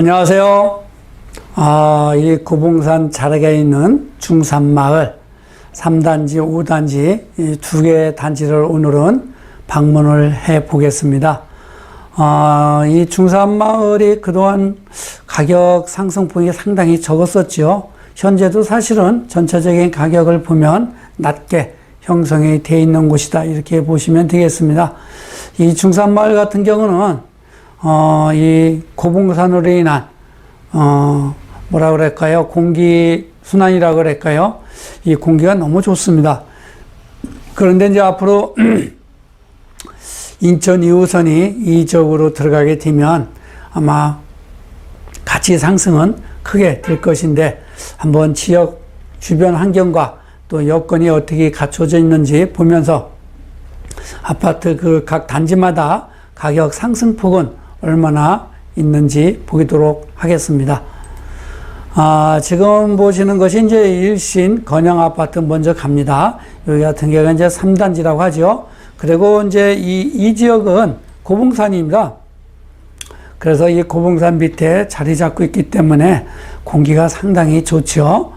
안녕하세요. 아, 이 고봉산 자락에 있는 중산마을 3단지, 5단지 이두 개의 단지를 오늘은 방문을 해 보겠습니다. 아, 이 중산마을이 그동안 가격 상승폭이 상당히 적었었죠. 현재도 사실은 전체적인 가격을 보면 낮게 형성이 되어 있는 곳이다. 이렇게 보시면 되겠습니다. 이 중산마을 같은 경우는 어, 이 고봉산으로 인한, 어, 뭐라 그럴까요? 공기 순환이라 그럴까요? 이 공기가 너무 좋습니다. 그런데 이제 앞으로 인천 2호선이 이쪽으로 들어가게 되면 아마 가치 상승은 크게 될 것인데 한번 지역 주변 환경과 또 여건이 어떻게 갖춰져 있는지 보면서 아파트 그 각 단지마다 가격 상승폭은 얼마나 있는지 보도록 하겠습니다. 아, 지금 보시는 것이 이제 일신 건영 아파트 먼저 갑니다. 여기 같은 경우가 이제 3단지라고 하죠. 그리고 이제 이, 이 지역은 고봉산입니다. 그래서 이 고봉산 밑에 자리 잡고 있기 때문에 공기가 상당히 좋죠.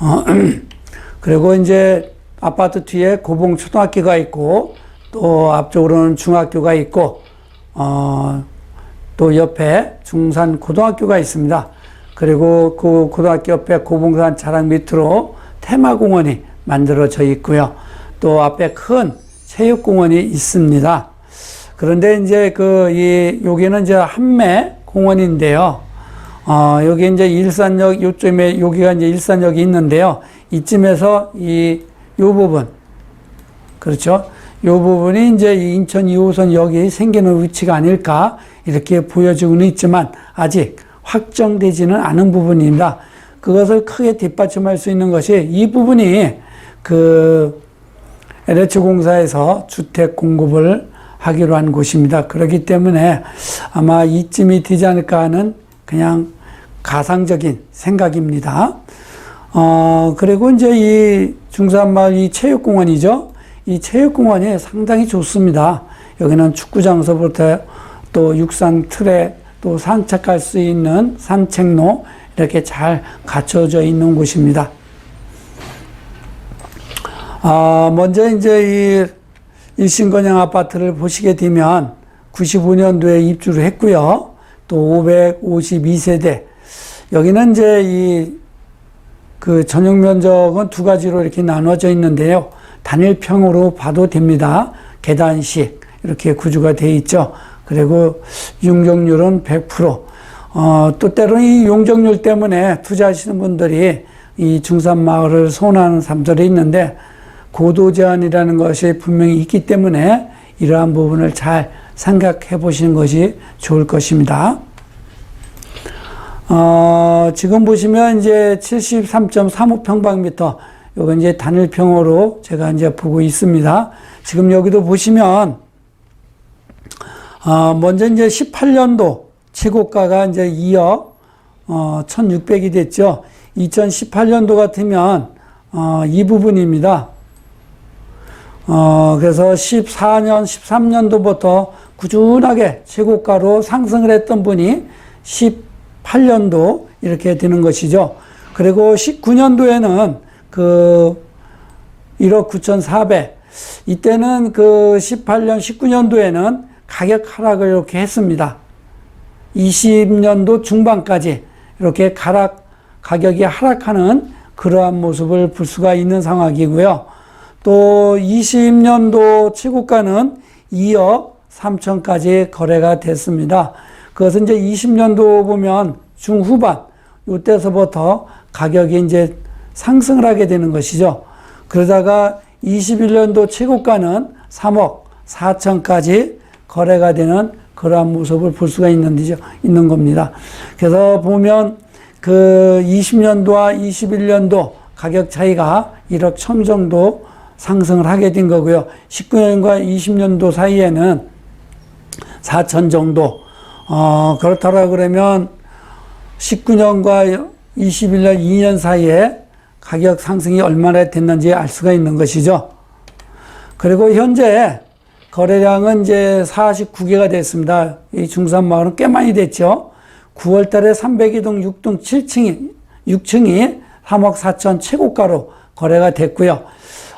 어, 그리고 이제 아파트 뒤에 고봉 초등학교가 있고 또 앞쪽으로는 중학교가 있고 어, 또 옆에 중산 고등학교가 있습니다. 그리고 그 고등학교 옆에 고봉산 자락 밑으로 테마공원이 만들어져 있고요. 또 앞에 큰 체육공원이 있습니다. 그런데 이제 그, 이, 여기는 이제 한매 공원인데요. 어, 여기 이제 일산역, 요쯤에, 여기가 이제 일산역이 있는데요. 이쯤에서 이, 요 부분. 그렇죠. 요 부분이 이제 인천 2호선 역이 생기는 위치가 아닐까 이렇게 보여지고는 있지만 아직 확정되지는 않은 부분입니다. 그것을 크게 뒷받침할 수 있는 것이 이 부분이 그 LH 공사에서 주택 공급을 하기로 한 곳입니다. 그렇기 때문에 아마 이쯤이 되지 않을까 하는 그냥 가상적인 생각입니다. 어, 그리고 이제 이 중산마을 이 체육공원이죠. 이 체육공원이 상당히 좋습니다. 여기는 축구장서부터 또 육상 트랙, 또 산책할 수 있는 산책로 이렇게 잘 갖춰져 있는 곳입니다. 아, 먼저 이제 이 일신건영 아파트를 보시게 되면 95년도에 입주를 했고요. 또 552세대. 여기는 이제 이 그 전용 면적은 두 가지로 이렇게 나눠져 있는데요. 단일평으로 봐도 됩니다. 계단식 이렇게 구조가 되어 있죠. 그리고 용적률은 100%. 어, 또 때로는 이 용적률 때문에 투자하시는 분들이 이 중산마을을 소원하는 사람들이 있는데 고도 제한이라는 것이 분명히 있기 때문에 이러한 부분을 잘 생각해 보시는 것이 좋을 것입니다. 어, 지금 보시면 이제 73.35평방미터, 요거 이제 단일평으로 제가 이제 보고 있습니다. 지금 여기도 보시면, 어, 먼저 이제 18년도 최고가가 이제 2억, 어, 1600이 됐죠. 2018년도 같으면, 어, 이 부분입니다. 어, 그래서 14년, 13년도부터 꾸준하게 최고가로 상승을 했던 분이 18년도 이렇게 되는 것이죠. 그리고 19년도에는 그 1억 9,400. 이때는 그 18년, 19년도에는 가격 하락을 이렇게 했습니다. 20년도 중반까지 이렇게 가락, 가격이 하락하는 그러한 모습을 볼 수가 있는 상황이고요. 또 20년도 최고가는 2억 3천까지 거래가 됐습니다. 그것은 이제 20년도 보면 중후반, 이때서부터 가격이 이제 상승을 하게 되는 것이죠. 그러다가 21년도 최고가는 3억 4천까지 거래가 되는 그러한 모습을 볼 수가 있는데죠, 있는 겁니다. 그래서 보면 그 20년도와 21년도 가격 차이가 1억 1천 정도 상승을 하게 된 거고요. 19년과 20년도 사이에는 4천 정도. 어, 그렇다라 그러면 19년과 21년 2년 사이에 가격 상승이 얼마나 됐는지 알 수가 있는 것이죠. 그리고 현재 거래량은 이제 49개가 됐습니다. 이 중산마을은 꽤 많이 됐죠. 9월 달에 302동 6동 7층이, 6층이 3억 4천 최고가로 거래가 됐고요.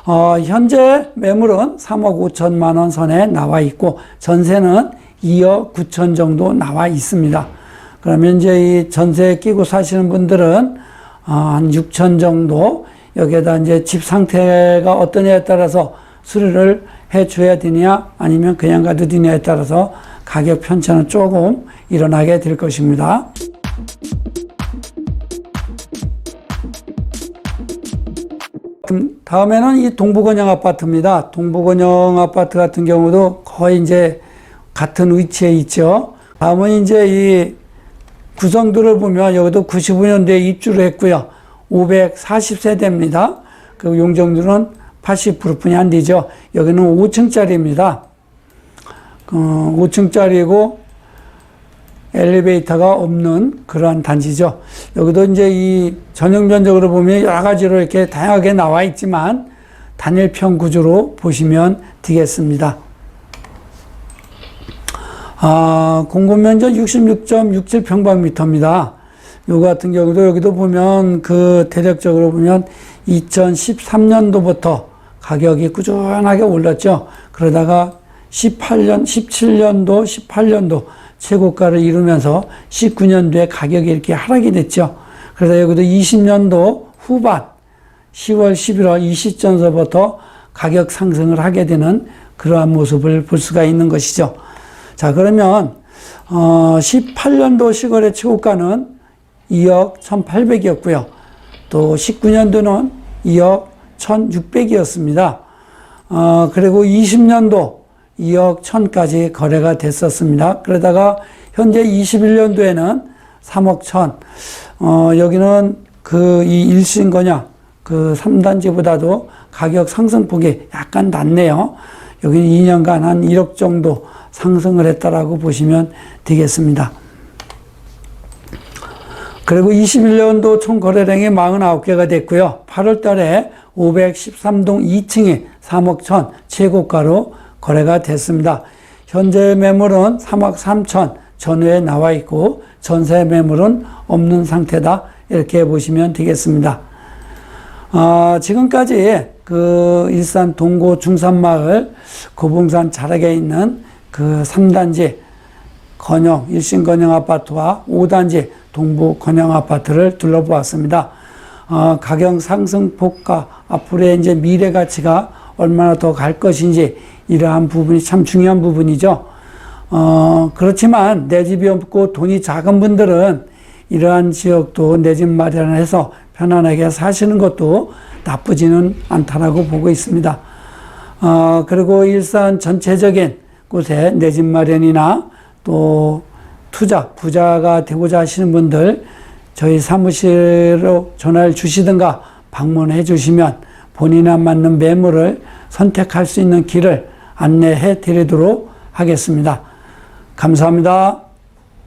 어, 현재 매물은 3억 5천만 원 선에 나와 있고 전세는 2억 9천 정도 나와 있습니다. 그러면 이제 이 전세 끼고 사시는 분들은 어, 한 6천 정도 여기에다 이제 집 상태가 어떠냐에 따라서 수리를 해 줘야 되냐 아니면 그냥 가도 되냐에 따라서 가격 편차는 조금 일어나게 될 것입니다. 그럼 다음에는 이 동부건영 아파트입니다. 동부건영 아파트 같은 경우도 거의 이제 같은 위치에 있죠. 다음은 이제 이 구성도를 보면 여기도 95년도에 입주를 했고요. 540세대입니다. 그 용적률은 80%뿐이 안 되죠. 여기는 5층짜리입니다. 어, 5층짜리고 엘리베이터가 없는 그러한 단지죠. 여기도 이제 이 전용 면적으로 보면 여러 가지로 이렇게 다양하게 나와 있지만 단일평 구조로 보시면 되겠습니다. 아, 공급 면적 66.67평방미터입니다. 요 같은 경우도 여기도 보면 그 대략적으로 보면 2013년도부터 가격이 꾸준하게 올랐죠. 그러다가 18년, 17년도, 18년도 최고가를 이루면서 19년도에 가격이 이렇게 하락이 됐죠. 그래서 여기도 20년도 후반 10월, 11월 이 시점서부터 가격 상승을 하게 되는 그러한 모습을 볼 수가 있는 것이죠. 자, 그러면, 어, 18년도 시골의 최고가는 2억 1,800이었고요. 또 19년도는 2억 1,600이었습니다. 어, 그리고 20년도 2억 1,000까지 거래가 됐었습니다. 그러다가 현재 21년도에는 3억 1,000. 어, 여기는 그 이 일신 거냐, 그 3단지보다도 가격 상승폭이 약간 낮네요. 여기는 2년간 한 1억 정도 상승을 했다라고 보시면 되겠습니다. 그리고 21년도 총 거래량이 49개가 됐고요. 8월 달에 513동 2층이 3억 1천 최고가로 거래가 됐습니다. 현재 매물은 3억 3천 전후에 나와 있고 전세 매물은 없는 상태다. 이렇게 보시면 되겠습니다. 어, 지금까지 그 일산 동고 중산마을 고봉산 자락에 있는 그 3단지 건영, 일신 건영 아파트와 5단지 동부 건영 아파트를 둘러보았습니다. 어, 가격 상승폭과 앞으로의 이제 미래 가치가 얼마나 더 갈 것인지 이러한 부분이 참 중요한 부분이죠. 어, 그렇지만 내 집이 없고 돈이 작은 분들은 이러한 지역도 내 집 마련을 해서 편안하게 사시는 것도 나쁘지는 않다라고 보고 있습니다. 어, 그리고 일산 전체적인 곳에 내 집 마련이나 또 투자, 부자가 되고자 하시는 분들 저희 사무실로 전화를 주시든가 방문해 주시면 본인에 맞는 매물을 선택할 수 있는 길을 안내해 드리도록 하겠습니다. 감사합니다.